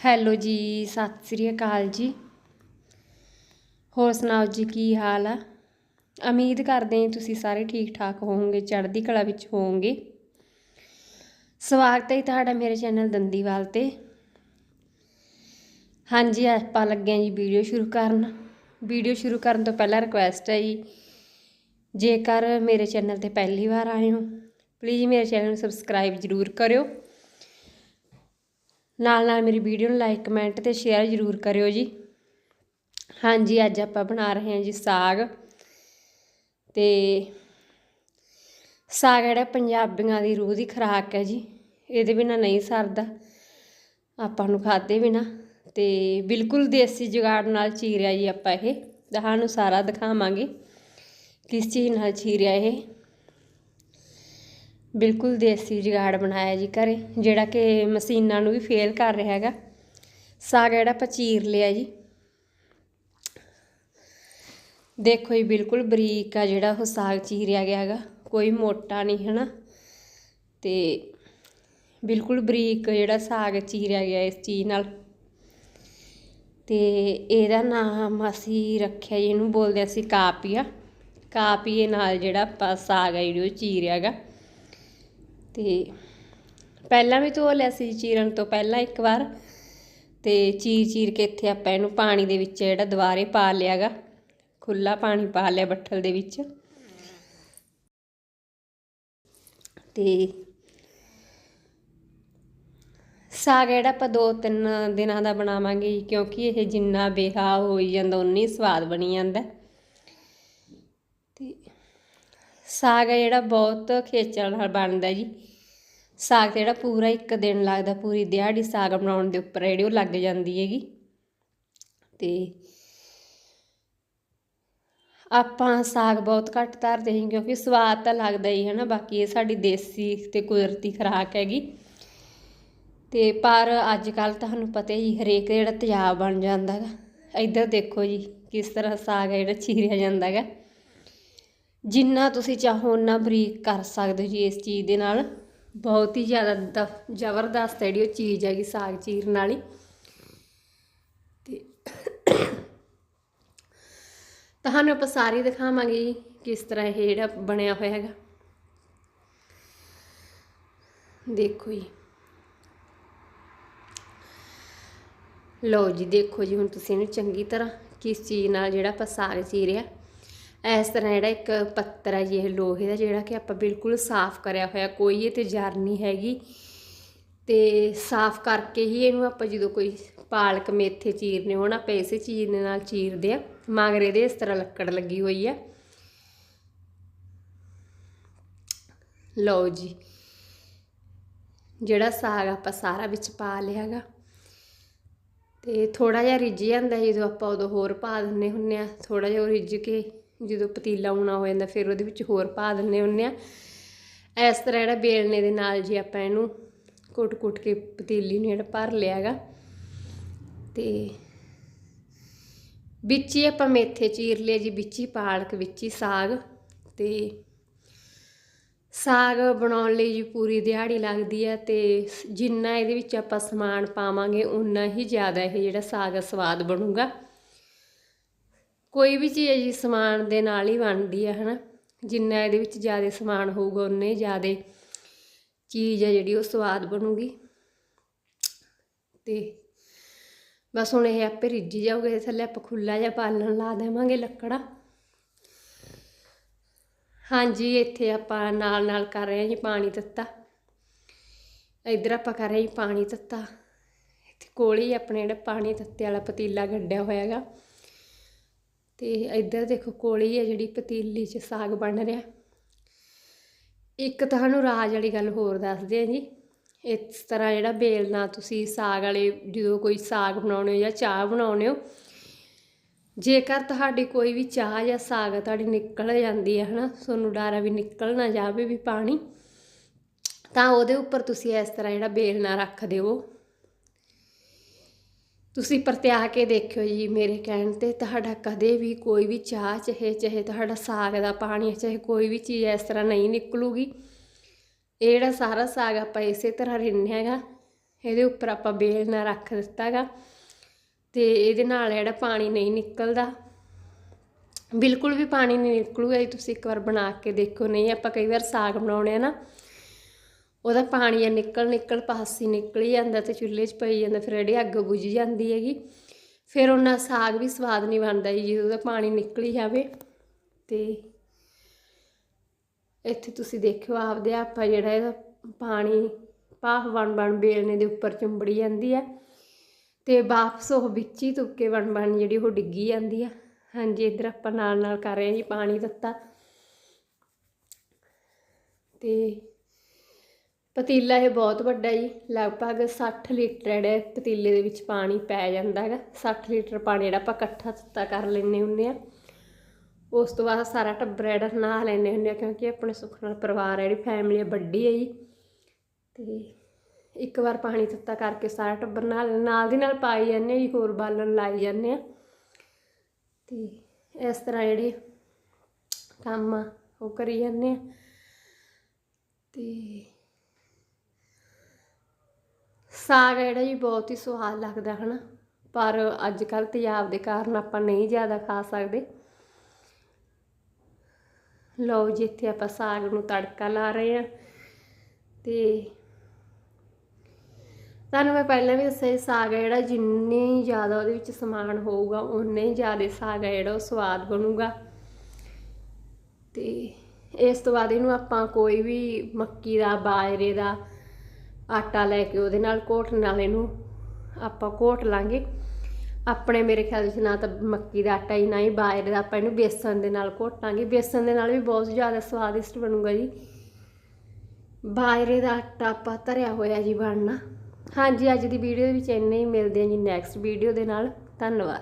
Hello ਜੀ, ਸਤਿ ਸ੍ਰੀ ਅਕਾਲ ਜੀ। ਹੋਰ ਸੁਣਾਓ ਜੀ, ਕੀ ਹਾਲ ਆ? ਉਮੀਦ ਕਰਦੇ ਹਾਂ ਤੁਸੀਂ ਸਾਰੇ ਠੀਕ ਠਾਕ ਹੋਵੋਗੇ, ਚੜ੍ਹਦੀ ਕਲਾ ਵਿੱਚ ਹੋਵੋਗੇ। ਸਵਾਗਤ ਹੈ ਤੁਹਾਡਾ ਮੇਰੇ ਚੈਨਲ ਦੰਦੀਵਾਲ ਤੇ। ਹਾਂਜੀ, ਆਪਾਂ ਲੱਗੇ ਹਾਂ ਜੀ ਵੀਡੀਓ ਸ਼ੁਰੂ ਕਰਨ। ਵੀਡੀਓ ਸ਼ੁਰੂ ਕਰਨ ਤੋਂ ਪਹਿਲਾਂ ਰਿਕੁਐਸਟ ਹੈ ਜੀ, ਜੇਕਰ ਮੇਰੇ ਚੈਨਲ ਤੇ ਪਹਿਲੀ ਵਾਰ ਆਏ ਹੋ ਪਲੀਜ਼ ਮੇਰੇ ਚੈਨਲ ਨੂੰ ਸਬਸਕ੍ਰਾਈਬ ਜ਼ਰੂਰ ਕਰਿਓ। ਨਾਲ ਨਾਲ ਮੇਰੀ ਵੀਡੀਓ ਨੂੰ ਲਾਈਕ ਕਮੈਂਟ ਤੇ ਸ਼ੇਅਰ ਜ਼ਰੂਰ ਕਰਿਓ ਜੀ। ਹਾਂਜੀ, ਅੱਜ ਆਪਾਂ ਬਣਾ ਰਹੇ ਹਾਂ ਜੀ ਸਾਗ। ਤੇ ਸਾਗ ਜਿਹੜਾ ਪੰਜਾਬੀਆਂ ਦੀ ਰੂਹ ਦੀ ਖੁਰਾਕ ਹੈ ਜੀ, ਇਹਦੇ ਬਿਨਾ ਨਹੀਂ ਸਰਦਾ। ਆਪਾਂ ਨੂੰ ਖਾਦੇ ਬਿਨਾ। ਤੇ ਬਿਲਕੁਲ ਦੇਸੀ ਜੁਗਾੜ ਨਾਲ ਚੀਰਿਆ ਜੀ ਆਪਾਂ ਇਹ। ਤੁਹਾਨੂੰ ਸਾਰਾ ਦਿਖਾਵਾਂਗੇ ਕਿਸ ਚੀਜ਼ ਨਾਲ ਚੀਰਿਆ ਇਹ। ਬਿਲਕੁਲ ਦੇਸੀ ਜੁਗਾੜ ਬਣਾਇਆ ਜੀ ਘਰੇ, ਜਿਹੜਾ ਕਿ ਮਸ਼ੀਨਾਂ ਨੂੰ ਵੀ ਫੇਲ ਕਰ ਰਿਹਾ ਹੈਗਾ। ਸਾਗ ਜਿਹੜਾ ਆਪਾਂ ਚੀਰ ਲਿਆ ਜੀ। ਦੇਖੋ ਜੀ, ਬਿਲਕੁਲ ਬਰੀਕ ਆ ਜਿਹੜਾ ਉਹ ਸਾਗ ਚੀਰਿਆ ਗਿਆ ਹੈਗਾ। ਕੋਈ ਮੋਟਾ ਨਹੀਂ, ਹਨਾ? ਤੇ ਬਿਲਕੁਲ ਬਰੀਕ ਜਿਹੜਾ ਸਾਗ ਚੀਰਿਆ ਗਿਆ ਇਸ ਚੀਜ਼ ਨਾਲ। ਤੇ ਇਹਦਾ ਨਾਮ ਅਸੀਂ ਰੱਖਿਆ ਜੀ, ਇਹਨੂੰ ਬੋਲਦੇ ਅਸੀਂ ਕਾਪੀਆ। ਕਾਪੀਏ ਨਾਲ ਜਿਹੜਾ ਆਪਾਂ ਸਾਗ ਆ ਜਿਹੜੀ ਉਹ ਚੀਰਿਆ ਹੈਗਾ। ਤੇ ਪਹਿਲਾਂ ਵੀ ਧੋ ਲਿਆ ਸੀ ਚੀਰਨ ਤੋਂ ਪਹਿਲਾਂ ਇੱਕ ਵਾਰ ਤੇ ਚੀਰ ਚੀਰ ਕੇ ਇੱਥੇ ਆਪਾਂ ਇਹਨੂੰ ਪਾਣੀ ਦੇ ਵਿੱਚ ਜਿਹੜਾ ਦੁਬਾਰੇ ਪਾ ਲਿਆਗਾ ਖੁੱਲਾ ਪਾਣੀ ਪਾ ਲਿਆ ਬੱਠਲ ਦੇ ਵਿੱਚ। ਤੇ ਸਾਗ ਜਿਹੜਾ ਆਪਾਂ ਦੋ ਤਿੰਨ ਦਿਨਾਂ ਦਾ ਬਣਾਵਾਂਗੇ ਕਿਉਂਕਿ ਇਹ ਜਿੰਨਾ ਬੇਹਾ ਹੋਈ ਜਾਂਦਾ ਉਨੀ ਸਵਾਦ ਬਣੀ ਜਾਂਦਾ ਤੇ ਸਾਗ ਹੈ ਜਿਹੜਾ ਬਹੁਤ ਖੇਚਲ ਨਾਲ ਬਣਦਾ ਜੀ। ਸਾਗ ਜਿਹੜਾ ਪੂਰਾ ਇੱਕ ਦਿਨ ਲੱਗਦਾ, ਪੂਰੀ ਦਿਹਾੜੀ ਸਾਗ ਬਣਾਉਣ ਦੇ ਉੱਪਰ ਜਿਹੜੀ, ਉਹ ਲੱਗ ਜਾਂਦੀ ਹੈਗੀ। ਤੇ ਆਪਾਂ ਸਾਗ ਬਹੁਤ ਘੱਟ ਧਰਦੇ ਹਾਂ ਕਿਉਂਕਿ ਸਵਾਦ ਤਾਂ ਲੱਗਦਾ ਹੀ ਹੈ ਨਾ, ਬਾਕੀ ਇਹ ਸਾਡੀ ਦੇਸੀ ਤੇ ਕੁਦਰਤੀ ਖੁਰਾਕ ਹੈਗੀ। ਤੇ ਪਰ ਅੱਜ ਕੱਲ ਤੁਹਾਨੂੰ ਪਤਾ ਹੀ, ਹਰੇਕ ਜਿਹੜਾ ਤੇਜ਼ਾਬ ਬਣ ਜਾਂਦਾ ਹੈਗਾ। ਇੱਧਰ ਦੇਖੋ ਜੀ, ਕਿਸ ਤਰ੍ਹਾਂ ਸਾਗ ਹੈ ਜਿਹੜਾ ਚੀਰਿਆ ਜਾਂਦਾ ਹੈਗਾ। ਜਿੰਨਾ ਤੁਸੀਂ ਚਾਹੋ ਉਨਾ ਬਰੀਕ ਕਰ ਸਕਦੇ ਹੋ ਜੀ ਇਸ ਚੀਜ਼ ਦੇ ਨਾਲ। ਬਹੁਤ ਹੀ ਜ਼ਿਆਦਾ ਜ਼ਬਰਦਸਤ ਜਿਹੜੀ ਉਹ ਚੀਜ਼ ਹੈਗੀ ਸਾਗ ਚੀਰਨ ਵਾਲੀ ਤੇ ਤੁਹਾਨੂੰ ਆਪਾਂ ਸਾਰੀ ਦਿਖਾਵਾਂਗੇ ਜੀ ਕਿਸ ਤਰ੍ਹਾਂ ਇਹ ਜਿਹੜਾ ਬਣਿਆ ਹੋਇਆ ਹੈਗਾ। ਦੇਖੋ ਜੀ। ਲਓ ਜੀ ਦੇਖੋ ਜੀ ਹੁਣ ਤੁਸੀਂ ਇਹਨੂੰ ਚੰਗੀ ਤਰ੍ਹਾਂ ਕਿਸ ਚੀਜ਼ ਨਾਲ ਜਿਹੜਾ ਆਪਾਂ ਸਾਗ ਚੀਰਿਆ। ਇਸ ਤਰ੍ਹਾਂ ਜਿਹੜਾ ਇੱਕ ਪੱਤਰ ਹੈ ਜੀ ਇਹ ਲੋਹੇ ਦਾ, ਜਿਹੜਾ ਕਿ ਆਪਾਂ ਬਿਲਕੁਲ ਸਾਫ਼ ਕਰਿਆ ਹੋਇਆ, ਕੋਈ ਇਹ ਤੇ ਜਰ ਨਹੀਂ ਹੈਗੀ। ਤੇ ਸਾਫ਼ ਕਰਕੇ ਹੀ ਇਹਨੂੰ ਆਪਾਂ ਜਦੋਂ ਕੋਈ ਪਾਲਕ ਮੇਥੇ ਚੀਰਨੇ ਹੋਣ, ਆਪਾਂ ਇਸੇ ਚੀਜ਼ ਨਾਲ ਚੀਰਦੇ ਆ, ਮਗਰ ਇਹਦੇ ਇਸ ਤਰ੍ਹਾਂ ਲੱਕੜ ਲੱਗੀ ਹੋਈ ਆ। ਲਓ ਜੀ, ਜਿਹੜਾ ਸਾਗ ਆਪਾਂ ਸਾਰਾ ਵਿੱਚ ਪਾ ਲਿਆਗਾ ਤੇ ਥੋੜਾ ਜਿਹਾ ਰਿੱਝ ਜਾਂਦਾ ਜਦੋਂ ਆਪਾਂ ਉਦੋਂ ਹੋਰ ਪਾ ਦਿੰਨੇ ਹੁੰਨੇ ਆ ਥੋੜਾ ਜਿਹਾ ਰਿੱਝ ਕੇ ਜਦੋਂ ਪਤੀਲਾ ਉਣਾ ਹੋ ਜਾਂਦਾ, ਫਿਰ ਉਹਦੇ ਵਿੱਚ ਹੋਰ ਪਾ ਦਿੰਨੇ ਹੁੰਨੇ ਆ। ਇਸ ਤਰ੍ਹਾਂ ਜਿਹੜਾ ਬੇਲਣੇ ਦੇ ਨਾਲ ਜੀ ਆਪਾਂ ਇਹਨੂੰ ਕੁੱਟ-ਕੁੱਟ ਕੇ ਪਤੀਲੀ ਨੂੰ ਜਿਹੜਾ ਭਰ ਲਿਆਗਾ ਤੇ ਵਿੱਚ ਹੀ ਆਪਾਂ ਮੇਥੇ ਚੀਰ ਲਿਆ ਜੀ, ਵਿੱਚ ਹੀ ਪਾਲਕ, ਵਿੱਚ ਹੀ ਸਾਗ, ਤੇ ਸਾਗ ਬਣਾਉਣ ਲਈ ਜੀ ਪੂਰੀ ਦਿਹਾੜੀ ਲੱਗਦੀ ਹੈ ਤੇ ਜਿੰਨਾ ਇਹਦੇ ਵਿੱਚ ਆਪਾਂ ਸਮਾਨ ਪਾਵਾਂਗੇ ਉਨਾ ਹੀ ਜ਼ਿਆਦਾ ਇਹ ਜਿਹੜਾ ਸਾਗ ਸਵਾਦ ਬਣੂਗਾ। ਕੋਈ ਵੀ ਚੀਜ਼ ਜੀ, ਸਮਾਨ ਦੇ ਨਾਲ ਹੀ ਬਣਦੀ ਹੈ ਹਨਾ। ਜਿੰਨਾ ਇਹਦੇ ਵਿੱਚ ਜ਼ਿਆਦਾ ਸਮਾਨ ਹੋਊਗਾ ਉਨੇ ਜ਼ਿਆਦਾ ਚੀਜ਼ ਆ ਜਿਹੜੀ ਉਹ ਸਵਾਦ ਬਣੂਗੀ। ਤੇ ਬਸ ਹੁਣ ਇਹ ਆਪੇ ਰਿੱਝ ਜਾਊਗਾ ਥੱਲੇ ਆਪਾਂ ਖੁੱਲਾ ਜਿਹਾ ਪਾਲਣ ਲਾ ਦੇਵਾਂਗੇ ਲੱਕੜਾ। ਹਾਂਜੀ, ਇੱਥੇ ਆਪਾਂ ਨਾਲ ਨਾਲ ਕਰ ਰਹੇ ਹਾਂ ਜੀ ਪਾਣੀ ਤੱਤਾ। ਇੱਧਰ ਆਪਾਂ ਕਰ ਰਹੇ ਹਾਂ ਜੀ ਪਾਣੀ ਤੱਤਾ। ਇੱਥੇ ਕੋਲ ਹੀ ਆਪਣੇ ਜਿਹੜਾ ਪਾਣੀ ਤੱਤੇ ਵਾਲਾ ਪਤੀਲਾ ਗੱਡਿਆ ਹੋਇਆ ਹੈਗਾ। ਤੇ ਇੱਧਰ ਦੇਖੋ ਕੋਲੀ ਹੀ ਹੈ ਜਿਹੜੀ ਪਤੀਲੀ 'ਚ ਸਾਗ ਬਣ ਰਿਹਾ। ਇੱਕ ਤੁਹਾਨੂੰ ਰਾਜ ਵਾਲੀ ਗੱਲ ਹੋਰ ਦੱਸਦੇ ਆ ਜੀ। ਇਸ ਤਰ੍ਹਾਂ ਜਿਹੜਾ ਬੇਲਣਾ ਤੁਸੀਂ ਸਾਗ ਵਾਲੇ ਜਦੋਂ ਕੋਈ ਸਾਗ ਬਣਾਉਣੇ ਹੋ ਜਾਂ ਚਾਹ ਬਣਾਉਣੇ ਹੋ, ਜੇਕਰ ਤੁਹਾਡੀ ਕੋਈ ਵੀ ਚਾਹ ਜਾਂ ਸਾਗ ਤੁਹਾਡੀ ਨਿਕਲ ਜਾਂਦੀ ਹੈ ਹਨਾ, ਤੁਹਾਨੂੰ ਡਾਰਾ ਵੀ ਨਿਕਲ ਨਾ ਜਾਵੇ ਵੀ ਪਾਣੀ, ਤਾਂ ਉਹਦੇ ਉੱਪਰ ਤੁਸੀਂ ਇਸ ਤਰ੍ਹਾਂ ਜਿਹੜਾ ਬੇਲਣਾ ਰੱਖ ਦਿਓ। ਤੁਸੀਂ ਪਰਤਿਆ ਕੇ ਦੇਖਿਓ ਜੀ ਮੇਰੇ ਕਹਿਣ ਤੇ, ਤੁਹਾਡਾ ਕਦੇ ਵੀ ਕੋਈ ਵੀ ਚਾਹ, ਚਾਹੇ ਚਾਹੇ ਤੁਹਾਡਾ ਸਾਗ ਦਾ ਪਾਣੀ ਚਾਹੇ ਕੋਈ ਵੀ ਚੀਜ਼ ਇਸ ਤਰ੍ਹਾਂ ਨਹੀਂ ਨਿਕਲੂਗੀ। ਇਹ ਜਿਹੜਾ ਸਾਰਾ ਸਾਗ ਆਪਾਂ ਇਸੇ ਤਰ੍ਹਾਂ ਰਿੰਨਿਆ ਹੈਗਾ ਇਹਦੇ ਉੱਪਰ ਆਪਾਂ ਬੇਲ ਨਾਲ ਰੱਖ ਦਿੱਤਾ ਦਿੱਤਾਗਾ ਤੇ ਇਹਦੇ ਨਾਲ ਜਿਹੜਾ ਪਾਣੀ ਨਹੀਂ ਨਿਕਲਦਾ। ਬਿਲਕੁਲ ਵੀ ਪਾਣੀ ਨਹੀਂ ਨਿਕਲੂਗਾ ਜੀ, ਤੁਸੀਂ ਇੱਕ ਵਾਰ ਬਣਾ ਕੇ ਦੇਖੋ ਨਹੀਂ ਆਪਾਂ ਕਈ ਵਾਰ ਸਾਗ ਬਣਾਉਣੇ ਆ ਨਾ ਉਹਦਾ ਪਾਣੀ ਆ ਨਿਕਲ ਨਿਕਲ ਪਾਸੀ ਨਿਕਲ ਜਾਂਦਾ ਤੇ ਚੁੱਲ੍ਹੇ 'ਚ ਪਈ ਜਾਂਦਾ, ਫਿਰ ਜਿਹੜੀ ਅੱਗ ਬੁਝ ਜਾਂਦੀ ਹੈਗੀ। ਫਿਰ ਉਹਨਾਂ ਸਾਗ ਵੀ ਸਵਾਦ ਨਹੀਂ ਬਣਦਾ ਜੀ, ਜਦੋਂ ਉਹਦਾ ਪਾਣੀ ਨਿਕਲ ਜਾਵੇ ਤੇ ਇੱਥੇ ਤੁਸੀਂ ਦੇਖਿਓ ਆਪਦੇ ਆਪਾਂ ਜਿਹੜਾ ਇਹਦਾ ਪਾਣੀ ਭਾਫ ਬਣ ਬਣ ਬੇਲਣੇ ਦੇ ਉੱਪਰ ਚੁੰਬੜੀ ਜਾਂਦੀ ਆ ਤੇ ਵਾਪਸ ਉਹ ਵਿੱਚ ਹੀ ਤੁੱਕੇ ਬਣ ਬਣ ਜਿਹੜੀ ਉਹ ਡਿੱਗੀ ਜਾਂਦੀ ਆ। ਹਾਂਜੀ, ਇੱਧਰ ਆਪਾਂ ਨਾਲ ਨਾਲ ਕਰ ਰਹੇ ਹਾਂ ਜੀ ਪਾਣੀ ਦਿੱਤਾ ਤੇ ਪਤੀਲਾ ਇਹ ਬਹੁਤ ਵੱਡਾ ਜੀ, ਲਗਭਗ 60 ਲੀਟਰ ਜਿਹੜੇ ਪਤੀਲੇ ਦੇ ਵਿੱਚ ਪਾਣੀ ਪੈ ਜਾਂਦਾ ਹੈਗਾ। 60 ਲੀਟਰ ਪਾਣੀ ਜਿਹੜਾ ਆਪਾਂ ਇਕੱਠਾ ਤੱਤਾ ਕਰ ਲੈਂਦੇ ਹੁੰਦੇ ਆ। ਉਸ ਤੋਂ ਬਾਅਦ ਸਾਰਾ ਟੱਬਰ ਜਿਹੜਾ ਨਹਾ ਲੈਂਦੇ ਹੁੰਦੇ ਆ, ਕਿਉਂਕਿ ਆਪਣੇ ਸੁੱਖ ਨਾਲ ਪਰਿਵਾਰ ਹੈ, ਜਿਹੜੀ ਫੈਮਿਲੀ ਵੱਡੀ ਹੈ ਜੀ। ਤੇ ਇੱਕ ਵਾਰ ਪਾਣੀ ਤੱਤਾ ਕਰਕੇ ਸਾਰਾ ਟੱਬਰ ਨਾਲ ਨਾਲ ਦੀ ਨਾਲ ਪਾਈ ਜਾਂਦੇ ਆ ਜੀ, ਹੋਰ ਬਾਲਣ ਲਾਈ ਜਾਂਦੇ ਆ। ਤੇ ਇਸ ਤਰ੍ਹਾਂ ਜਿਹੜੇ ਕੰਮ ਆ, ਉਹ ਕਰੀ ਜਾਂਦੇ ਆ। ਤੇ ਸਾਗ ਜਿਹੜਾ ਜੀ ਬਹੁਤ ਹੀ ਸਵਾਦ ਲੱਗਦਾ ਹਨਾ, ਪਰ ਅੱਜ ਕੱਲ ਤੇਜ਼ਾਬ ਦੇ ਕਾਰਨ ਆਪਾਂ ਨਹੀਂ ਜ਼ਿਆਦਾ ਖਾ ਸਕਦੇ। ਲਓ ਜੀ, ਇੱਥੇ ਆਪਾਂ ਸਾਗ ਨੂੰ ਤੜਕਾ ਲਾ ਰਹੇ ਆ ਤੇ ਤੁਹਾਨੂੰ ਮੈਂ ਪਹਿਲਾਂ ਵੀ ਦੱਸਿਆ ਸਾਗ ਹੈ ਜਿਹੜਾ ਜਿੰਨੇ ਹੀ ਜ਼ਿਆਦਾ ਉਹਦੇ ਵਿੱਚ ਸਮਾਨ ਹੋਊਗਾ ਉਨੇ ਹੀ ਜ਼ਿਆਦਾ ਸਾਗ ਹੈ ਜਿਹੜਾ ਉਹ ਸਵਾਦ ਬਣੂਗਾ। ਤੇ ਇਸ ਤੋਂ ਬਾਅਦ ਇਹਨੂੰ ਆਪਾਂ ਕੋਈ ਵੀ ਮੱਕੀ ਦਾ, ਬਾਜਰੇ ਦਾ ਆਟਾ ਲੈ ਕੇ ਉਹਦੇ ਨਾਲ ਘੋਟਣ ਨਾਲ ਇਹਨੂੰ ਆਪਾਂ ਘੋਟ ਲਾਂਗੇ। ਆਪਣੇ ਮੇਰੇ ਖਿਆਲ ਵਿੱਚ ਨਾ ਤਾਂ ਮੱਕੀ ਦਾ ਆਟਾ ਹੀ, ਨਾ ਹੀ ਬਾਜਰੇ ਦਾ ਆਪਾਂ ਇਹਨੂੰ ਬੇਸਣ ਦੇ ਨਾਲ ਘੋਟਾਂਗੇ ਬੇਸਣ ਦੇ ਨਾਲ ਵੀ ਬਹੁਤ ਜ਼ਿਆਦਾ ਸਵਾਦਿਸ਼ਟ ਬਣੂਗਾ ਜੀ। ਬਾਜਰੇ ਦਾ ਆਟਾ ਆਪਾਂ ਧਰਿਆ ਹੋਇਆ ਜੀ ਬਣਨਾ। ਹਾਂਜੀ, ਅੱਜ ਦੀ ਵੀਡੀਓ ਦੇ ਵਿੱਚ ਇੰਨੇ ਹੀ। ਮਿਲਦੇ ਹਾਂ ਜੀ ਨੈਕਸਟ ਵੀਡੀਓ ਦੇ ਨਾਲ। ਧੰਨਵਾਦ।